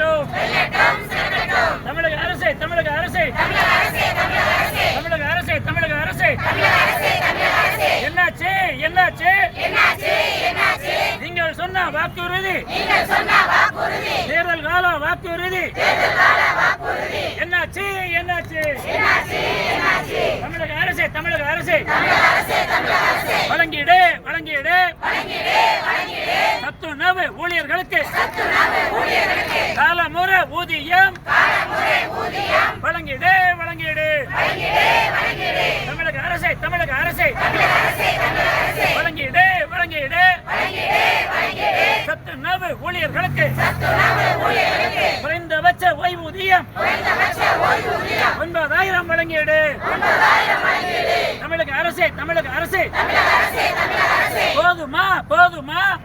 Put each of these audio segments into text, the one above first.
செல்லட்டும். தமிழக அரசே தமிழக அரசே. தமிழக அரசே தமிழக அரசே. என்னாச்சு என்னாச்சு? நீங்கள் சொன்ன வாக்குறுதி. தேர்தல் கால வாக்குறுதி. என்னாச்சு என்னாச்சு? தமிழக அரசே தமிழக அரசே. வழங்கிடு. வழங்கிடு. சத்துணவு ஊழியர்களுக்கு. காலமுறை ஊதியம். வழங்கிடு வழங்கிடு. தமிழக அரசே தமிழக அரசை. வழங்கிடு வழங்கிடு. சத்துணவு ஊழியர்களுக்கு. குறைந்தபட்ச ஓய்வூதியம். ஒன்பதாயிரம் வழங்கிடு. தமிழக அரசே தமிழக அரசே. બધું માં.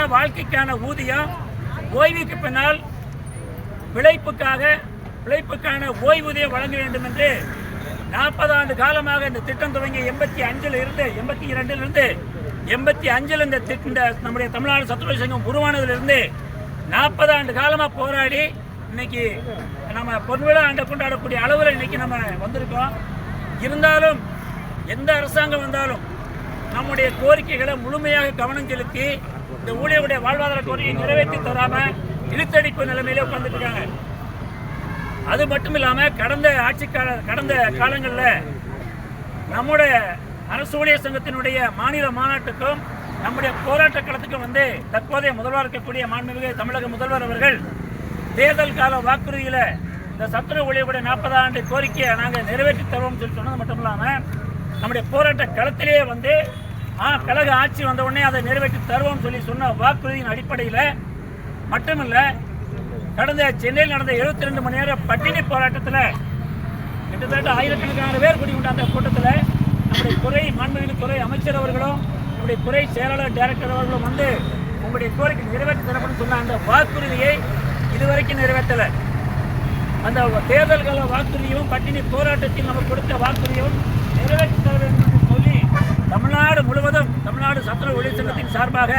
வாழ்வாதாரத்துக்கான வாழ்க்கைக்கான ஊதியம் ஓய்வுக்கு பின்னால் பிழைப்புக்காக பிழைப்புக்கான ஓய்வூதியம் வழங்க வேண்டும் என்று நாற்பது ஆண்டு காலமாக இந்த திட்டம் துவங்கி எண்பத்தி அஞ்சில் இருந்து எண்பத்தி இரண்டில் இருந்து எண்பத்தி அஞ்சில் இந்த திட்ட இந்த நம்முடைய தமிழ்நாடு சத்துணவு சங்கம் உருவானதிலிருந்து நாற்பது ஆண்டு காலமாக போராடி இன்னைக்கு நம்ம பொன்விழா ஆண்டை கொண்டாடக்கூடிய அளவில் இன்னைக்கு நம்ம வந்திருக்கோம். இருந்தாலும் எந்த அரசாங்கம் வந்தாலும் நம்முடைய கோரிக்கைகளை முழுமையாக கவனம் செலுத்தி இந்த ஊழியருடைய வாழ்வாதார கோரிக்கையை நிறைவேற்றி தராம இழுத்தடிப்பு நிலைமையிலே உட்கார்ந்துட்டு இருக்காங்க அது மட்டும் இல்லாம கடந்த ஆட்சி கால கடந்த காலங்களில் நம்முடைய அரசு ஊழியர் சங்கத்தினுடைய மாநில மாநாட்டுக்கும் நம்முடைய போராட்ட களத்துக்கும் வந்து தற்போதைய முதல்வர் இருக்கக்கூடிய மாண்புமிகு தமிழக முதல்வர் அவர்கள் தேர்தல் கால வாக்குறுதியில இந்த சத்துணவு ஊழியருடைய நாற்பது ஆண்டு கோரிக்கையை நாங்கள் நிறைவேற்றி தருவோம்னு சொல்லி சொன்னது மட்டும் இல்லாமல் நம்முடைய போராட்ட களத்திலேயே வந்து கழக ஆட்சி வந்த உடனே அதை நிறைவேற்றி தருவோம்னு சொல்லி சொன்ன வாக்குறுதியின் அடிப்படையில் மட்டுமில்லை கடந்த சென்னையில் நடந்த 72 ரெண்டு மணி நேர பட்டினி போராட்டத்தில் கிட்டத்தட்ட ஆயிரக்கணக்கான பேர் கூடிக்கொண்ட அந்த கூட்டத்தில் நம்முடைய துறை மாண்புமிகு துறை அமைச்சர் அவர்களும் நம்முடைய துறை செயலாளர் டைரக்டர் அவர்களும் வந்து உங்களுடைய கோரிக்கை நிறைவேற்றி தரப்படும் சொன்ன அந்த வாக்குறுதியை இதுவரைக்கும் நிறைவேற்றலை. அந்த தேர்தல் வாக்குறுதியும் பட்டினி போராட்டத்தில் நம்ம கொடுத்த வாக்குறுதியும் நிறைவேற்றி தர வேண்டும். தமிழ்நாடு முழுவதும் தமிழ்நாடு சத்துணவு ஒளி சங்கத்தின் சார்பாக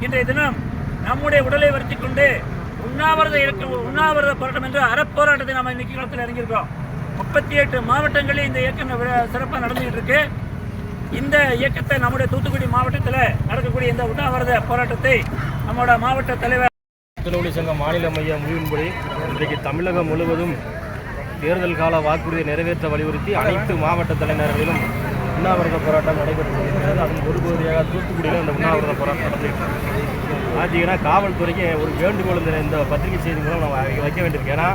இன்றைய தினம் நம்முடைய உடலை வருத்தி கொண்டு உண்ணாவிரத இயக்கம் உண்ணாவிரத போராட்டம் என்று அறப்போராட்டத்தை நம்ம இன்னைக்கு களத்தில் இறங்கியிருக்கோம் முப்பத்தி எட்டு மாவட்டங்களில் இந்த இயக்கம் சிறப்பாக நடந்துகிட்டு இருக்கு இந்த இயக்கத்தை நம்முடைய தூத்துக்குடி மாவட்டத்தில் நடக்கக்கூடிய இந்த உண்ணாவிரத போராட்டத்தை நம்மளோட மாவட்ட தலைவர் திருவள்ளி சங்க மாநில மைய முடிவின்படி இன்றைக்கு தமிழகம் முழுவதும் தேர்தல் கால வாக்குறுதியை நிறைவேற்ற வலியுறுத்தி அனைத்து மாவட்ட தலைநகர்களிலும் உண்ணாவிரத போராட்டம் நடைபெற்று வருகிறது அதன் ஒரு பகுதியாக தூத்துக்குடியில் இந்த உண்ணாவிரத போராட்டம் நடந்துகிட்டு பார்த்தீங்கன்னா காவல்துறைக்கு ஒரு வேண்டுகோள் இந்த பத்திரிகை செய்தி மூலம் நம்ம வைக்க- வேண்டியிருக்கு. ஏன்னா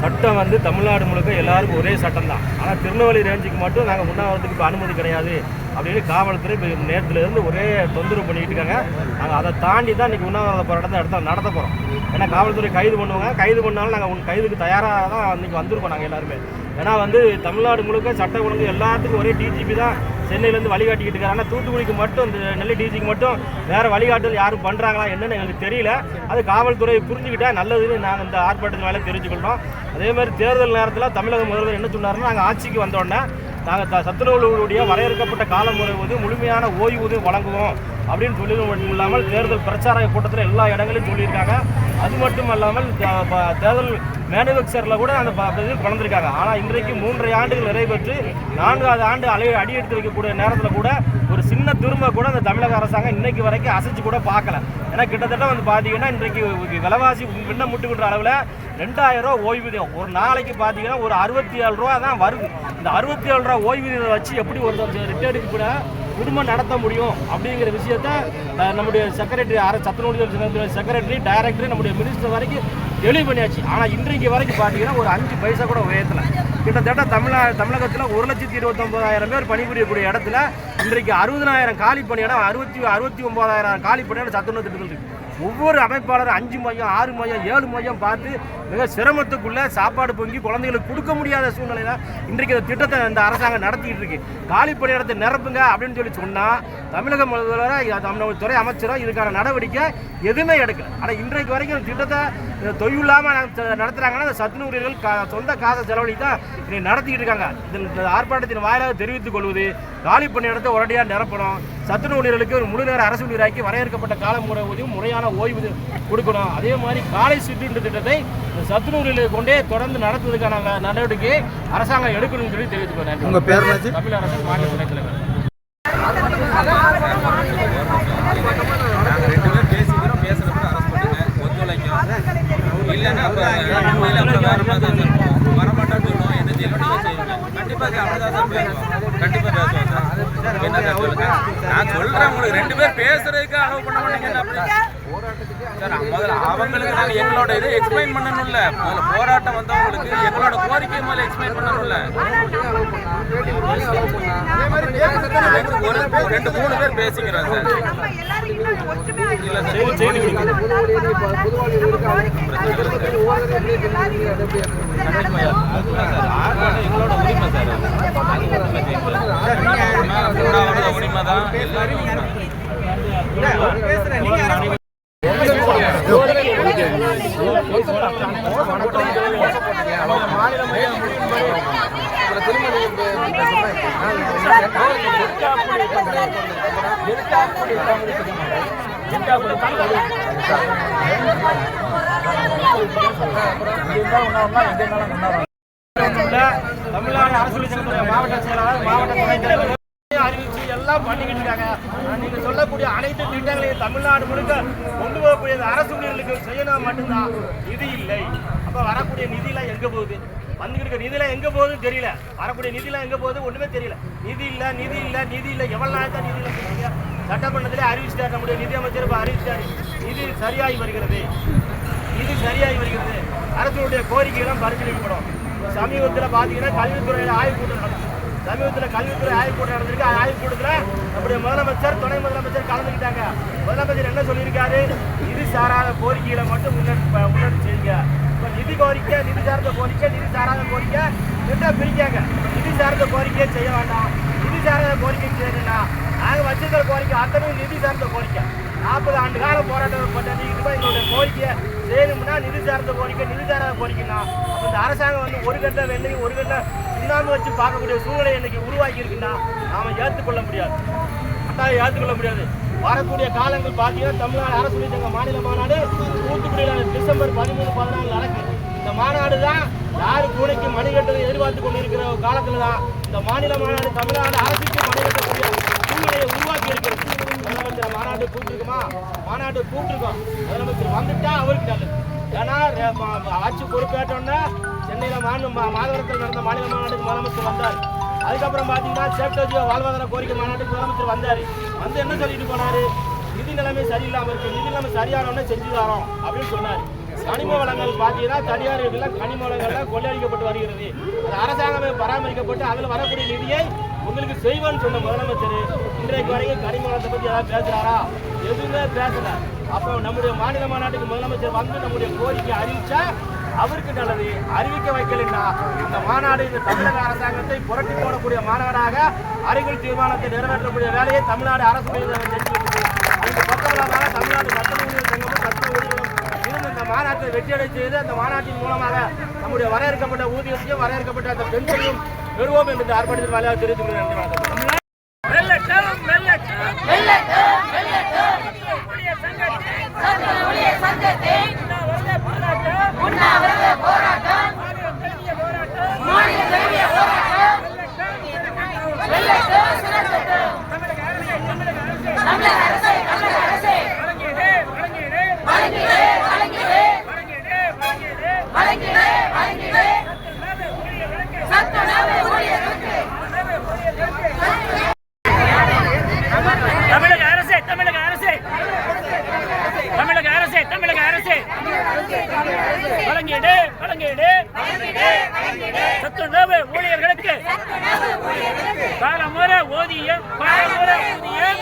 சட்டம் வந்து தமிழ்நாடு முழுக்க எல்லாருக்கும் ஒரே சட்டம் தான். ஆனால் திருநெல்வேலி ரேஞ்சுக்கு மட்டும் நாங்கள் உண்ணாவிரத்துக்கு இப்போ அனுமதி கிடையாது அப்படின்னு காவல்துறை இப்போ நேரத்துலேருந்து ஒரே தொந்தரவு பண்ணிக்கிட்டு இருக்காங்க. நாங்கள் அதை தாண்டி தான் இன்றைக்கி உண்ணாவிரத போராட்டத்தை அடுத்த நடத்த போகிறோம் ஏன்னா காவல்துறை கைது பண்ணுவாங்க. கைது பண்ணாலும் நாங்கள் உன் கைதுக்கு தயாராக தான் இன்றைக்கி வந்திருக்கோம் நாங்கள் எல்லாருமே. ஏன்னா வந்து தமிழ்நாடு முழுக்க சட்ட ஒழுங்கு எல்லாத்துக்கும் ஒரே டிஜிபி தான் சென்னையிலேருந்து வழிகாட்டிக்கிட்டு இருக்காரு. ஆனால் தூத்துக்குடிக்கு மட்டும் இந்த நெல்லை டிஜிக்கு மட்டும் வேறு வழிகாட்டுதல் யாரும் பண்ணுறாங்களா என்னென்னு எங்களுக்கு தெரியல. அது காவல்துறை புரிஞ்சுக்கிட்டால் நல்லதுன்னு நாங்கள் இந்த ஆர்ப்பாட்டத்தின் வேலை தெரிஞ்சுக்கிட்டோம் அதே மாதிரி தேர்தல் நேரத்தில் தமிழக முதல்வர் என்ன சொன்னார்னா நாங்கள் ஆட்சிக்கு வந்தோடனே நாங்கள் த சத்துணவுடைய வரையறுக்கப்பட்ட காலம் வந்து முழுமையான ஓய்வூதியம் வழங்குவோம். அப்படின்னு சொல்லி மட்டும் இல்லாமல் தேர்தல் பிரச்சார கூட்டத்தில் எல்லா இடங்களையும் சொல்லியிருக்காங்க. அது மட்டும் இல்லாமல் தேர்தல் மேனுஃபேக்சரில் கூட அந்த இது கலந்துருக்காங்க. ஆனால் இன்றைக்கு மூன்றரை ஆண்டுகள் நிறைவேற்று நான்காவது ஆண்டு அலை அடி எடுத்து வைக்கக்கூடிய நேரத்தில் கூட ஒரு சின்ன திரும்ப கூட அந்த தமிழக அரசாங்கம் இன்னைக்கு வரைக்கும் அசைச்சு கூட பார்க்கல. ஏன்னா கிட்டத்தட்ட வந்து பார்த்தீங்கன்னா இன்றைக்கு விலைவாசி முன்ன முட்டுக்கின்ற அளவில் ரெண்டாயிரம் ரூபா ஓய்வூதியம். ஒரு நாளைக்கு பார்த்தீங்கன்னா ஒரு அறுபத்தி ஏழு ரூபா தான் வருது. இந்த அறுபத்தி ஏழு ரூபா ஓய்வூதியத்தை வச்சு எப்படி ஒரு ரிட்டையர்டுக்கு கூட குடும்பம் நடத்த முடியும் அப்படிங்கிற விஷயத்த நம்முடைய செக்ரட்டரி அர சத்துணவு செக்ரட்டரி டைரக்டர் நம்முடைய மினிஸ்டர் வரைக்கும் தெளிவு பண்ணியாச்சு. ஆனால் இன்றைக்கு வரைக்கும் பார்த்தீங்கன்னா ஒரு அஞ்சு பைசா கூட உயர்த்தல. கிட்டத்தட்ட தமிழ்நா தமிழகத்தில் ஒரு லட்சத்தி இருபத்தொம்பதாயிரம் பேர் பணிபுரியக்கூடிய இடத்துல இன்றைக்கு அறுபதனாயிரம் காலி பணியிடம் அறுபத்தி அறுபத்தி ஒம்பதாயிரம் காலி பணியிடம் சத்துணவு திட்டத்தில் இருக்குது ஒவ்வொரு அமைப்பாளரும் அஞ்சு மையம் ஆறு மையம் ஏழு மையம் பார்த்து மிக சிரமத்துக்குள்ளே சாப்பாடு பொங்கி குழந்தைகளுக்கு கொடுக்க முடியாத சூழ்நிலையில் இன்றைக்கு இந்த திட்டத்தை இந்த அரசாங்கம் நடத்திக்கிட்டு இருக்கு. காலி பணியிடத்தை நிரப்புங்க அப்படின்னு சொல்லி சொன்னால் தமிழக முதல்வராக நம்ம துறை அமைச்சரோ இதுக்கான நடவடிக்கை எதுவுமே எடுக்கல. ஆனால் இன்றைக்கு வரைக்கும் இந்த திட்டத்தை அஹ், தொய்வில்லாமல் நடத்துகிறாங்கன்னா அந்த சத்துணூரியர்கள் கா சொந்த காசை செலவழி தான் நடத்திக்கிட்டு இருக்காங்க. இதில் இந்த ஆர்ப்பாட்டத்தின் வாயிலாக தெரிவித்துக் கொள்வது காலி பணியிடத்தை உடனடியாக நிரப்பணும் சத்துணவு ஊழியர்களுக்கு ஒரு முழு நேர அரசு ஊழியராக்கி வரையறுக்கப்பட்ட கால முறை ஊதியம் முறையான ஓய்வு கொடுக்கணும். அதே மாதிரி காலை சிற்றுண்டு திட்டத்தை சத்துணவு ஊழியர்களை கொண்டே தொடர்ந்து நடத்துவதற்கான ந- நடவடிக்கை அரசாங்கம் எடுக்கணும்னு சொல்லி தெரிவித்துக்கோ நன்றி உங்க பேர் தமிழ் அரசு மாநில துணைத் தலைவர் நாங்கள் ரெண்டு பேரும் பேசிக்கிறோம் பேசுகிறப்ப அரெஸ்ட் பண்ணுங்க ஒத்துழைக்கும் இல்லைன்னா அப்புறம் உண்மையில அப்புறம் வேற மாதிரி தான் இருப்போம் வரமாட்டோம்னு சொல்லுவோம் என்ன செய்யணும் செய்யுங்க கண்டிப்பாக பேசுவோம் சார் என்ன சார் நான் சொல்கிறேன் உங்களுக்கு ரெண்டு பேர் பேசுறதுக்கு அலோவ் பண்ண மாட்டேங்க. அவங்களுக்கு நாங்கள் எங்களோட இதை எக்ஸ்பிளைன் பண்ணணும்ல. போராட்டம் வந்தவங்களுக்கு எங்களோட கோரிக்கை முதல்ல எக்ஸ்பிளைன் பண்ணணும்ல. ஒரு ரெண்டு மூணு பேர் பேசிக்கிறோம் சார். எங்களோட உரிமை சார் உரிமை தான் எல்லாரும் உரிமை. உள்ள தமிழ்நாடு அரசு மாவட்ட செயலாளர் மாவட்ட துணைத் தலைவர் அறிவிச்சு எல்லாம் பண்ணிக்கிட்டு இருக்காங்க. நீங்க சொல்லக்கூடிய அனைத்து திட்டங்களையும் தமிழ்நாடு முழுக்க கொண்டு போகக்கூடிய அரசு ஊழியர்களுக்கு செய்யணும் மட்டும்தான். நிதி இல்லை. அப்ப வரக்கூடிய நிதியெல்லாம் எங்க போகுது? வந்துகிட்டு இருக்க நிதியெல்லாம் எங்க போகுதுன்னு தெரியல. வரக்கூடிய நிதியெல்லாம் எங்க போகுது ஒண்ணுமே தெரியல. நிதி இல்ல நிதி இல்ல நிதி இல்ல. எவ்வளவு நாள் தான் நிதி இல்ல சட்டமன்றத்திலே அறிவிச்சிட்டார் நம்முடைய நிதியமைச்சர். இப்போ அறிவிச்சிட்டாரு. இது சரியாகி வருகிறது. இது சரியாகி வருகிறது. அரசுடைய கோரிக்கைகளும் பரிசீலிக்கப்படும் சமீபத்தில் பார்த்தீங்கன்னா கல்வித்துறையில் ஆய்வு கூட்டம் நடக்கும் சமீபத்தில் கல்வித்துறை ஆய்வு கூட்டம் நடந்திருக்கு. அந்த ஆய்வு கூட்டத்தில் நம்முடைய முதலமைச்சர் துணை முதலமைச்சர் கலந்துக்கிட்டாங்க. முதலமைச்சர் என்ன சொல்லியிருக்காரு? நிதி சாராத கோரிக்கைகளை மட்டும் முன்னெடுத்து முன்னெடுத்து செய்யுங்க இப்போ நிதி கோரிக்கை நிதி சார்ந்த கோரிக்கை நிதி சாராத கோரிக்கை ரெண்டா பிரிக்காங்க நிதி சார்ந்த கோரிக்கையை செய்ய வேண்டாம். நிதி சாராத கோரிக்கை செய்யணும்னா நாங்கள் வச்சிருக்கிற கோரிக்கை அத்தனையும் நிதி சார்ந்த கோரிக்கை. நாற்பது ஆண்டு கால போராட்டம் பண்ணி எங்களுடைய கோரிக்கையை செய்யணும்னா நிதி சார்ந்த கோரிக்கை நிதி சாராத கோரிக்கைனா அப்ப இந்த அரசாங்கம் வந்து ஒரு கட்ட வெள்ளையும் ஒரு கட்ட இல்லாமல் வச்சு பார்க்கக்கூடிய சூழ்நிலை இன்னைக்கு உருவாக்கி இருக்குன்னா நாம ஏற்றுக்கொள்ள முடியாது. கட்டாயம் ஏற்றுக்கொள்ள முடியாது. வரக்கூடிய காலங்கள் பார்த்தீங்கன்னா தமிழ்நாடு அரசு சங்க மாநில மாநாடு தூத்துக்குடியில் டிசம்பர் பதிமூணு பதினாலு நடக்குது இந்த மாநாடு தான் யார் பூனைக்கு மணிகட்டதை எதிர்பார்த்து கொண்டு இருக்கிற காலத்தில் தான் இந்த மாநில மாநாடு தமிழ்நாடு அரசுக்கு மணி சூழ்நிலையை உருவாக்கி இருக்கிறது முதலமைச்சர் மாநாடு கூப்பிட்டுருக்குமா மாநாடு கூப்பிட்டுருக்கோம் முதலமைச்சர் வந்துட்டா அவருக்கு நல்லது. ஏன்னா ஆட்சி பொறுப்பேற்றோன்னா சென்னையில் மாநில மா- மாதவரத்தில் நடந்த மாநில மாநாட்டுக்கு முதலமைச்சர் வந்தார். அதுக்கப்புறம் பார்த்தீங்கன்னா சேப்டோஜியோ வாழ்வாதார கோரிக்கை மாநாட்டுக்கு முதலமைச்சர் வந்தார். வந்து என்ன சொல்லிட்டு போனார்? நிதி நிலைமை சரியில்லாமல் இருக்கு. நிதி நிலைமை சரியானோடனே செஞ்சு தரோம் அப்படின்னு சொன்னார். கனிம வளங்கள் பார்த்தீங்கன்னா தனியார் வீட்டில் கனிம வளங்கள்லாம் கொள்ளையடிக்கப்பட்டு வருகிறது. அது அரசாங்கமே பராமரிக்கப்பட்டு அதில் வரக்கூடிய நிதியை உங்களுக்கு செய்வான்னு சொன்ன முதலமைச்சர். இன்றைக்கு வரைக்கும் கனிம வளத்தை பற்றி ஏதாவது பேசுகிறாரா எதுவுமே பேசல. அப்போ நம்முடைய மாநில மாநாட்டுக்கு முதலமைச்சர் வந்து நம்முடைய கோரிக்கை அறிவிச்சா அவருக்கு நல்லது. அறிவிக்க வைக்கலைன்னா இந்த மாநாடு இந்த தமிழக அரசாங்கத்தை புரட்டி போடக்கூடிய மாநாடாக அறிவியல் தீர்மானத்தை நிறைவேற்றக்கூடிய வேலையை தமிழ்நாடு அரசு செஞ்சுக்கிட்டு தமிழ்நாடு சட்ட ஊழியர் சங்கமும் சட்ட ஊழியர்களும் இருந்து இந்த மாநாட்டை வெற்றியடை செய்து அந்த மாநாட்டின் மூலமாக நம்முடைய வரையறுக்கப்பட்ட ஊதியத்தையும் வரையறுக்கப்பட்ட அந்த பென்ஷனையும் பெறுவோம் என்று ஆர்ப்பாட்டத்தில் ஆர்ப்பாட்டத்தின் வாயிலாக தெரிவித்துக் கொள்கிறேன். வழங்கிடு வழங்கிடு. சத்துணவு ஊழியர்களுக்கு. காலமுறை ஓதியம் காலமுறை ஊதியம்.